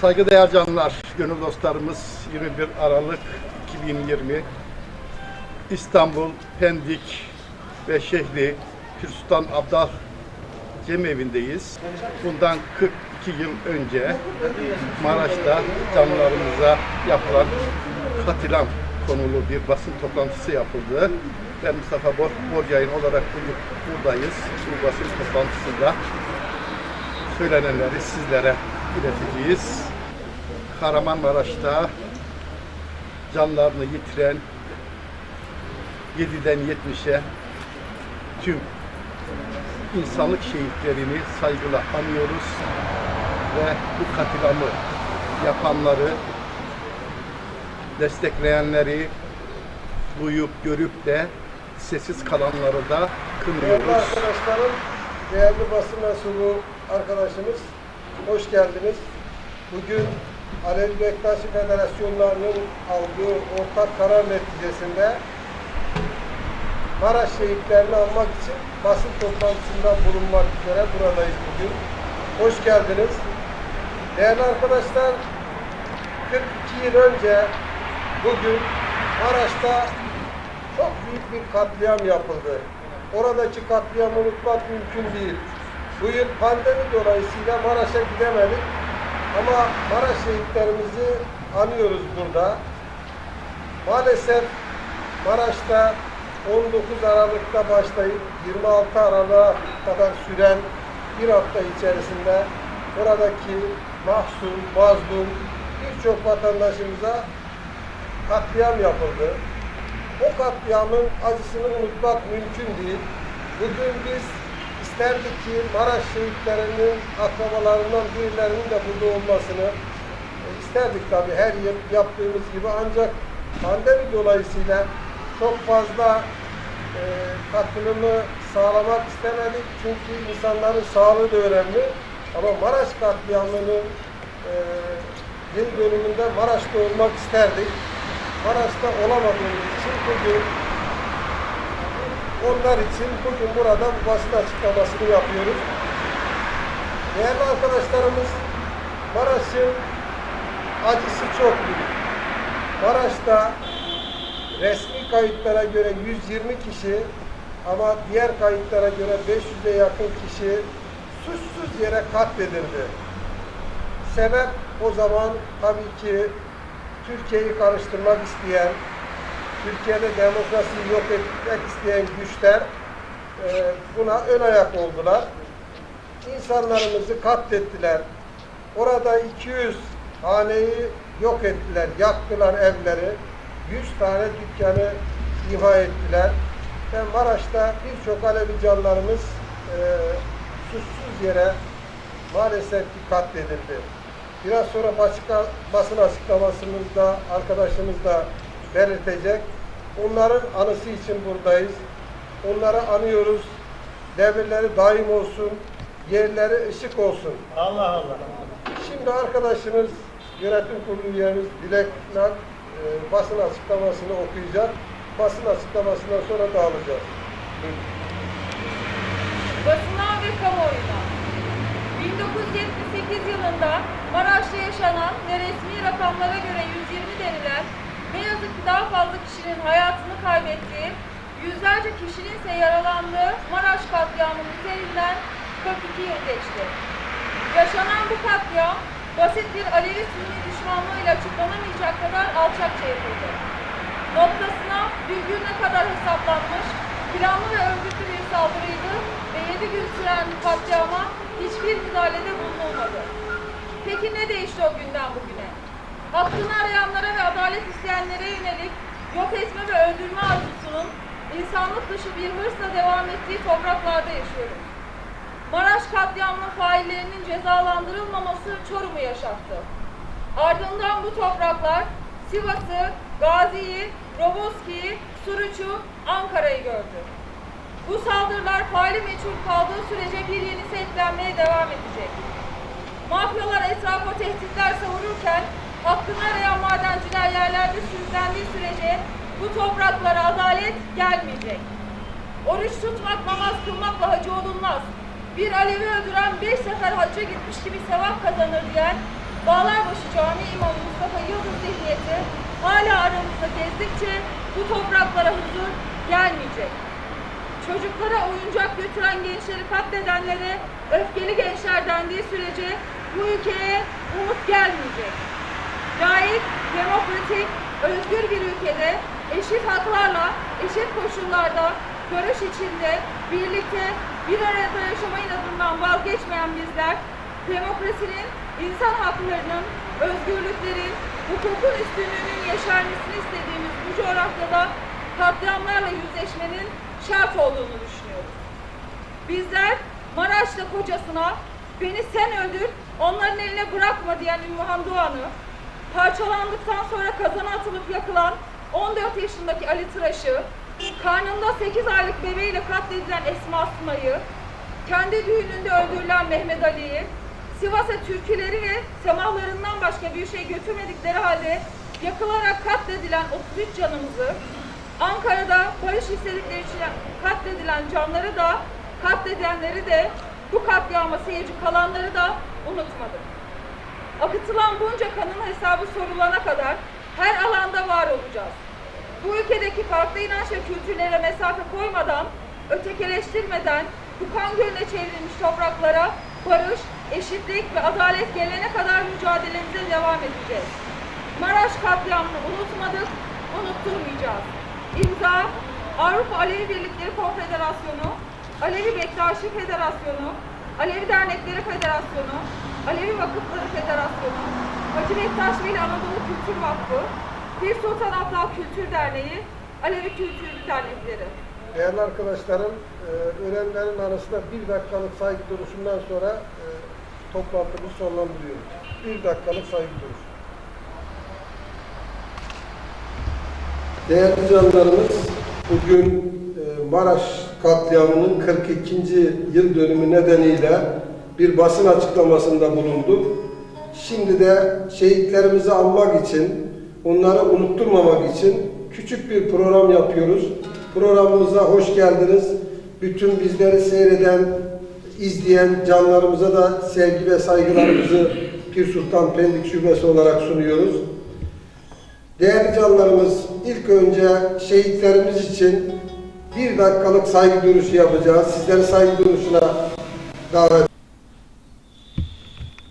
Saygıdeğer canlar, gönül dostlarımız 21 Aralık 2020 İstanbul, Pendik ve şehri Pir Sultan Abdal Cemevi'ndeyiz. Bundan 42 yıl önce Maraş'ta canlarımıza yapılan katilam konulu bir basın toplantısı yapıldı. Ben Mustafa Bor, Bor Yayın olarak bugün buradayız. Bu basın toplantısında söylenenleri sizlere ileteceğiz. Kahramanmaraş'ta canlarını yitiren 7'den 70'e tüm insanlık şehitlerini saygıyla anıyoruz ve bu katilamı yapanları destekleyenleri duyup görüp de sessiz kalanları da Değerli kınıyoruz. arkadaşlarım, değerli basın mensubu arkadaşımız, hoş geldiniz. Bugün Alevi Bektaşi Federasyonlarının aldığı ortak karar neticesinde Maraş şehitlerini almak için basın toplantısında bulunmak üzere buradayız bugün. Hoş geldiniz. Değerli arkadaşlar, 42 yıl önce bugün Maraş'ta çok büyük bir katliam yapıldı. Oradaki katliamı unutmak mümkün değil. Bu yıl pandemi dolayısıyla Maraş'a gidemedik. Ama Maraş şehitlerimizi anıyoruz burada. Maalesef Maraş'ta 19 Aralık'ta başlayıp 26 Aralık'a kadar süren bir hafta içerisinde oradaki mahzun, mazlum birçok vatandaşımıza katliam yapıldı. O katliamın acısını unutmak mümkün değil. Bugün biz isterdik ki Maraş şehitlerinin akrabalarından birilerinin de burada olmasını e, isterdik tabii her yıl yaptığımız gibi ancak pandemi dolayısıyla çok fazla e, katılımı sağlamak istemedik. Çünkü insanların sağlığı da önemli. Ama Maraş katliamının e, yıl dönümünde Maraş'ta olmak isterdik. Maraş'ta olamadığımız için bugün onlar için bugün burada bu basın açıklamasını yapıyoruz. Değerli arkadaşlarımız, Maraş'ın acısı çok büyük. Maraş'ta resmi kayıtlara göre 120 kişi ama diğer kayıtlara göre 500'e yakın kişi suçsuz yere katledildi. Sebep o zaman tabii ki Türkiye'yi karıştırmak isteyen, Türkiye'de demokrasiyi yok etmek isteyen güçler e, buna ön ayak oldular. İnsanlarımızı katlettiler. Orada 200 haneyi yok ettiler, yaktılar evleri. 100 tane dükkanı imha ettiler. Ve Maraş'ta birçok Alevi canlarımız e, suçsuz yere maalesef ki katledildi. Biraz sonra başka basın açıklamasımızda arkadaşımız da belirtecek. Onların anısı için buradayız. Onları anıyoruz. Devirleri daim olsun. Yerleri ışık olsun. Allah Allah. Şimdi arkadaşımız yönetim kurulu üyemiz Dilek Nak e, basın açıklamasını okuyacak. Basın açıklamasından sonra dağılacağız. Basına ve kamuoyuna. 1978 yılında Maraş'ta yaşanan ve resmi rakamlara göre 120 denilen ne yazık ki daha fazla kişinin hayatını kaybettiği, yüzlerce kişinin ise yaralandığı Maraş katliamının üzerinden 42 yıl geçti. Yaşanan bu katliam basit bir Alevi Sünni düşmanlığıyla açıklanamayacak kadar alçakça yapıldı. Noktasına virgülüne kadar hesaplanmış, planlı ve örgütlü bir saldırıydı ve 7 gün süren katliama hiçbir müdahalede bulunulmadı. Peki ne değişti o günden bugüne? Hakkını arayanlara ve adalet isteyenlere yönelik yok etme ve öldürme arzusunun insanlık dışı bir hırsla devam ettiği topraklarda yaşıyoruz. Maraş katliamının faillerinin cezalandırılmaması Çorum'u yaşattı. Ardından bu topraklar Sivas'ı, Gazi'yi, Roboski'yi, Suruç'u, Ankara'yı gördü. Bu saldırılar faili meçhul kaldığı sürece bir yenisi eklenmeye devam edecek. Mafyalar etrafa tehditler savururken hakkını arayan madenciler yerlerde sürüklendiği sürece bu topraklara adalet gelmeyecek. Oruç tutmak, namaz kılmakla hacı olunmaz. Bir Alevi öldüren beş sefer hacca gitmiş gibi sevap kazanır diyen Bağlarbaşı Camii İmamı Mustafa Yıldız zihniyeti hala aramızda gezdikçe bu topraklara huzur gelmeyecek. Çocuklara oyuncak götüren gençleri katledenlere öfkeli gençler dendiği sürece bu ülkeye umut gelmeyecek. Layık, demokratik, özgür bir ülkede eşit haklarla, eşit koşullarda, görüş içinde, birlikte bir arada yaşama inadından vazgeçmeyen bizler, demokrasinin, insan haklarının, özgürlüklerin, hukukun üstünlüğünün yeşermesini istediğimiz bu coğrafyada katliamlarla yüzleşmenin şart olduğunu düşünüyoruz. Bizler Maraş'ta kocasına beni sen öldür, onların eline bırakma diyen Ümmühan Doğan'ı, parçalandıktan sonra kazana atılıp yakılan 14 yaşındaki Ali Tıraş'ı, karnında 8 aylık bebeğiyle katledilen Esma Sunay'ı, kendi düğününde öldürülen Mehmet Ali'yi, Sivas'a türküleri ve semahlarından başka bir şey götürmedikleri halde yakılarak katledilen 33 canımızı, Ankara'da barış istedikleri için katledilen canları da, katledenleri de, bu katliama seyirci kalanları da unutmadık. Akıtılan bunca kanın hesabı sorulana kadar her alanda var olacağız. Bu ülkedeki farklı inanç ve kültürlere mesafe koymadan, ötekileştirmeden, bu kan gölüne çevrilmiş topraklara barış, eşitlik ve adalet gelene kadar mücadelemize devam edeceğiz. Maraş katliamını unutmadık, unutturmayacağız. İmza Avrupa Alevi Birlikleri Konfederasyonu, Alevi Bektaşi Federasyonu, Alevi Dernekleri Federasyonu, Alevi Vakıfları Federasyonu, Hacı Bektaş Veli Anadolu Kültür Vakfı, Pir Sultan Abdal Kültür Derneği, Alevi Kültür Dernekleri. Değerli arkadaşlarım, e, ölenlerin arasında bir dakikalık saygı duruşundan sonra e, toplantımızı sonlandırıyoruz. Bir dakikalık saygı duruşu. Değerli canlarımız, bugün e, Maraş katliamının 42. yıl dönümü nedeniyle bir basın açıklamasında bulunduk. Şimdi de şehitlerimizi anmak için, onları unutturmamak için küçük bir program yapıyoruz. Programımıza hoş geldiniz. Bütün bizleri seyreden, izleyen canlarımıza da sevgi ve saygılarımızı Pir Sultan Pendik Şubesi olarak sunuyoruz. Değerli canlarımız, ilk önce şehitlerimiz için bir dakikalık saygı duruşu yapacağız. Sizleri saygı duruşuna davet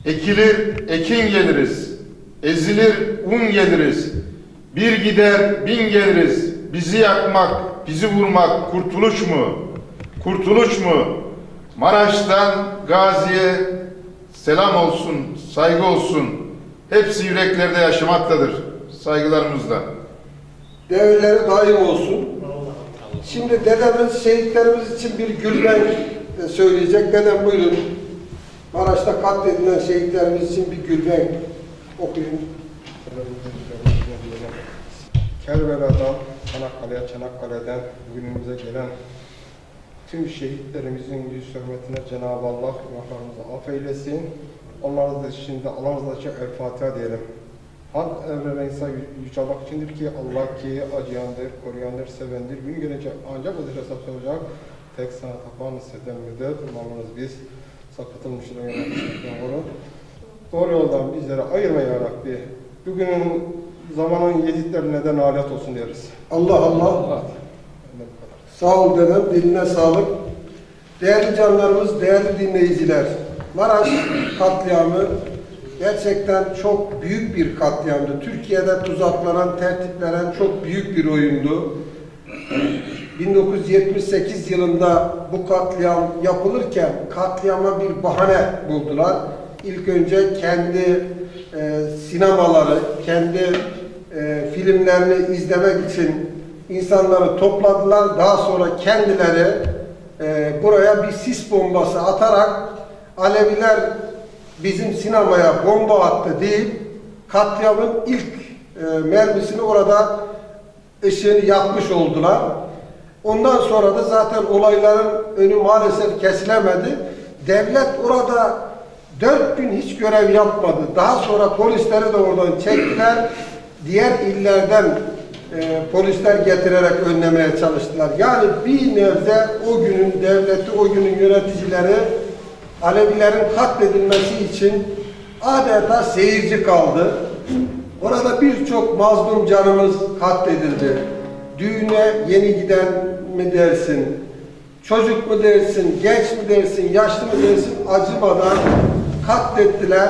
Ekilir, ekin geliriz. Ezilir, un geliriz. Bir gider, bin geliriz. Bizi yakmak, bizi vurmak kurtuluş mu? Kurtuluş mu? Maraş'tan Gazi'ye selam olsun, saygı olsun. Hepsi yüreklerde yaşamaktadır. Saygılarımızla. Devreleri daim olsun. Şimdi dedemiz şehitlerimiz için bir gülben söyleyecek. Dedem buyurun. Maraş'ta katledilen şehitlerimiz için bir gülben okuyun. Kerbela'dan, Çanakkale'ye, Çanakkale'den günümüze gelen tüm şehitlerimizin yüz hürmetine Cenab-ı Allah günahlarımızı affeylesin. Onlara da şimdi çok El Fatiha diyelim. Hak evrene insan yüce Allah içindir ki Allah ki acıyandır, koruyandır, sevendir. Gün gelecek ancak o hesap soracak. Tek sana tapan seden müddet umarız biz sakatılmışların yarabbim. Doğru yoldan bizleri ayırma ya Rabbi. Bugünün zamanın yediklerine de nalet olsun deriz. Allah Allah. Kadar. Sağ ol dedem. Diline sağlık. Değerli canlarımız, değerli dinleyiciler. Maraş katliamı gerçekten çok büyük bir katliamdı. Türkiye'de tuzaklanan, tertiplenen çok büyük bir oyundu. 1978 yılında bu katliam yapılırken katliama bir bahane buldular. İlk önce kendi e, sinemaları, kendi e, filmlerini izlemek için insanları topladılar. Daha sonra kendileri e, buraya bir sis bombası atarak Aleviler bizim sinemaya bomba attı deyip katliamın ilk e, mermisini orada ışığını yakmış oldular. Ondan sonra da zaten olayların önü maalesef kesilemedi. Devlet orada dört gün hiç görev yapmadı. Daha sonra polisleri de oradan çektiler. Diğer illerden e, polisler getirerek önlemeye çalıştılar. Yani bir nebze o günün devleti, o günün yöneticileri Alevilerin katledilmesi için adeta seyirci kaldı. Orada birçok mazlum canımız katledildi. Düğüne yeni giden mi dersin, çocuk mu dersin, genç mi dersin, yaşlı mı dersin acımadan katlettiler.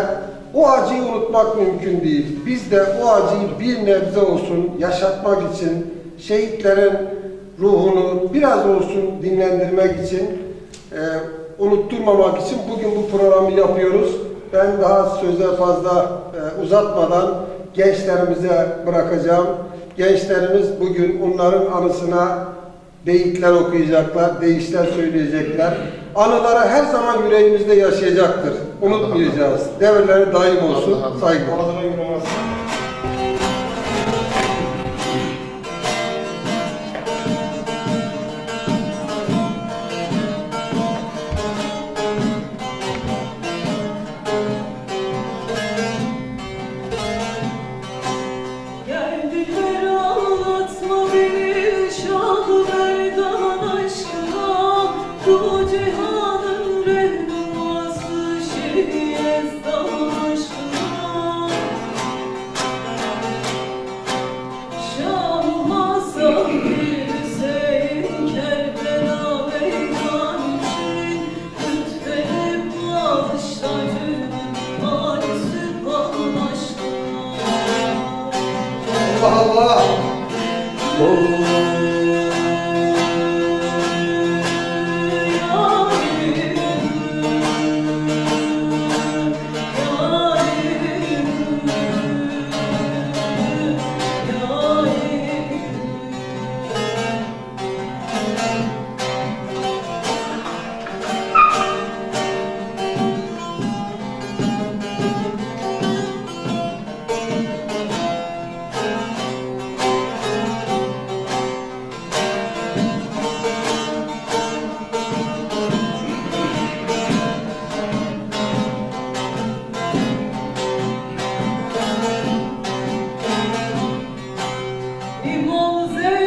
O acıyı unutmak mümkün değil. Biz de o acıyı bir nebze olsun yaşatmak için şehitlerin ruhunu biraz olsun dinlendirmek için e, unutturmamak için bugün bu programı yapıyoruz. Ben daha söze fazla e, uzatmadan gençlerimize bırakacağım. Gençlerimiz bugün onların anısına beyitler okuyacaklar, deyişler söyleyecekler. Anıları her zaman yüreğimizde yaşayacaktır. Unutmayacağız. Devirleri daim olsun. Saygılar. Allah Allah. Oh. luzes.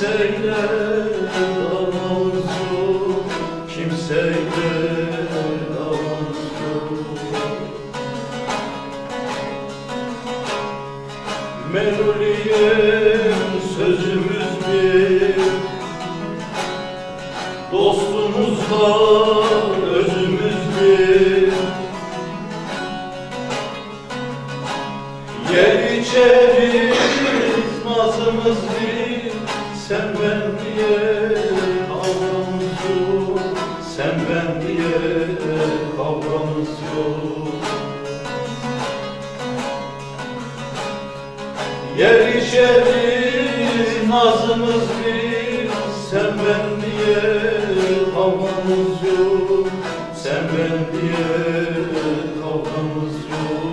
söyle Yazımız bir sen ben diye kavgamız yok. Sen ben diye kavgamız yok.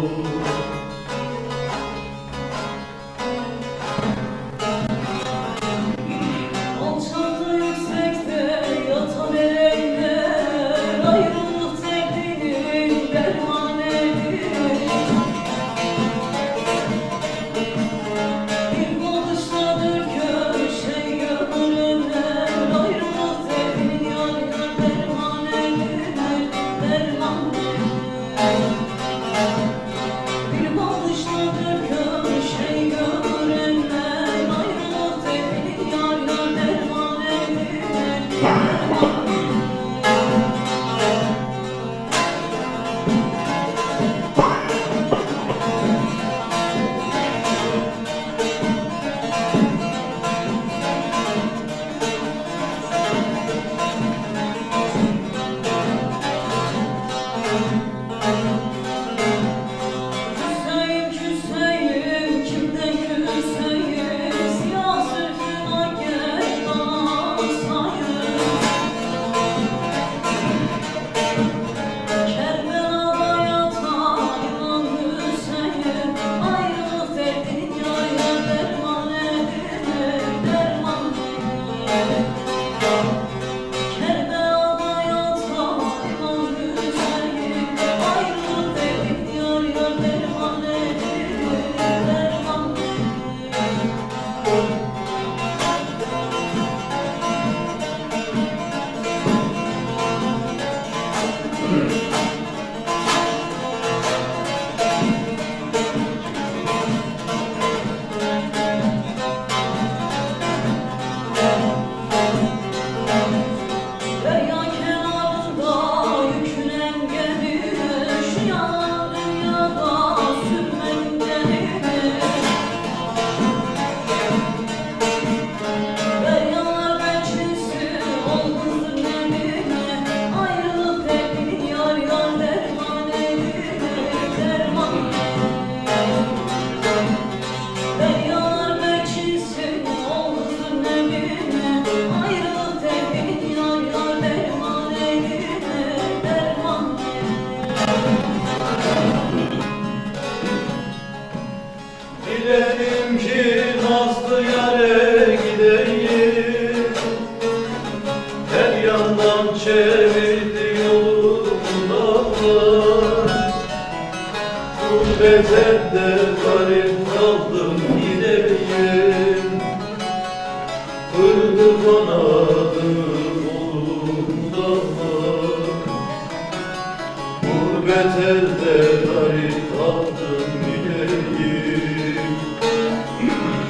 gurbetelde garip kaldım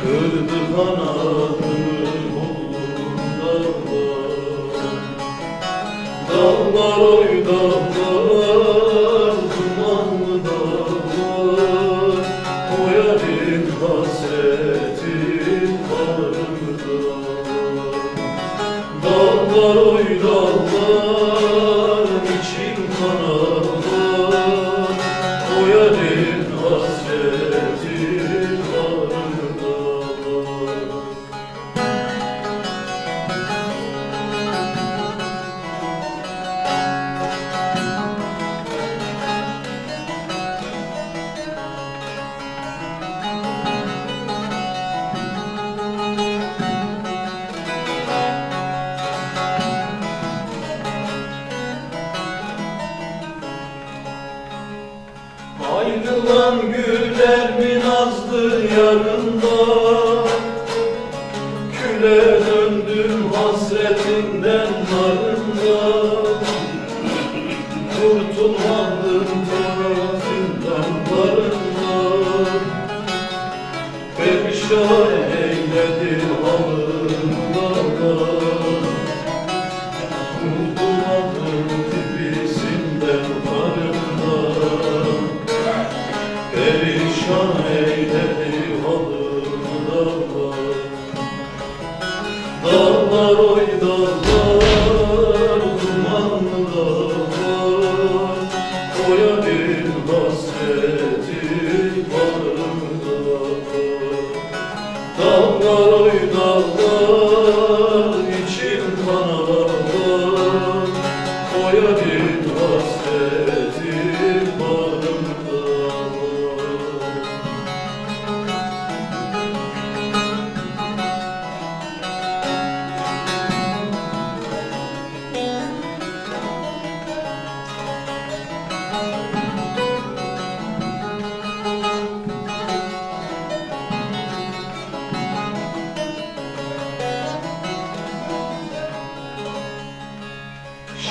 Kırdı bana vardır yarında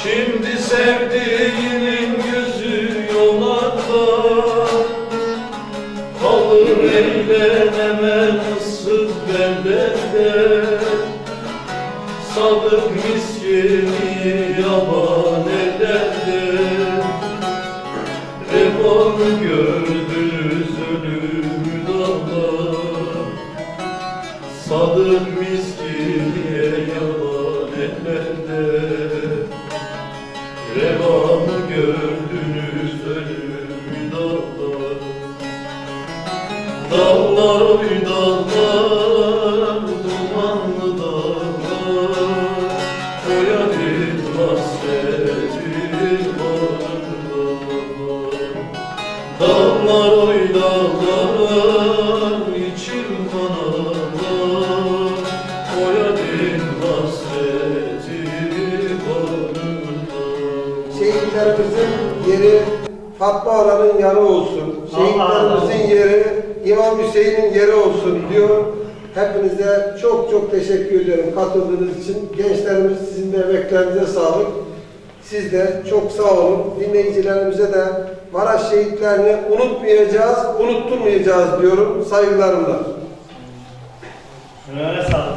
Şimdi sevdiğinin gözü yollarda. Kalır eğlenemem ıssız bellerde Sadık miskini yaban katıldığınız için. Gençlerimiz sizin de emeklerinize sağlık. Siz de çok sağ olun. Dinleyicilerimize de Maraş şehitlerini unutmayacağız, unutturmayacağız diyorum saygılarımla. Şöyle sağlık.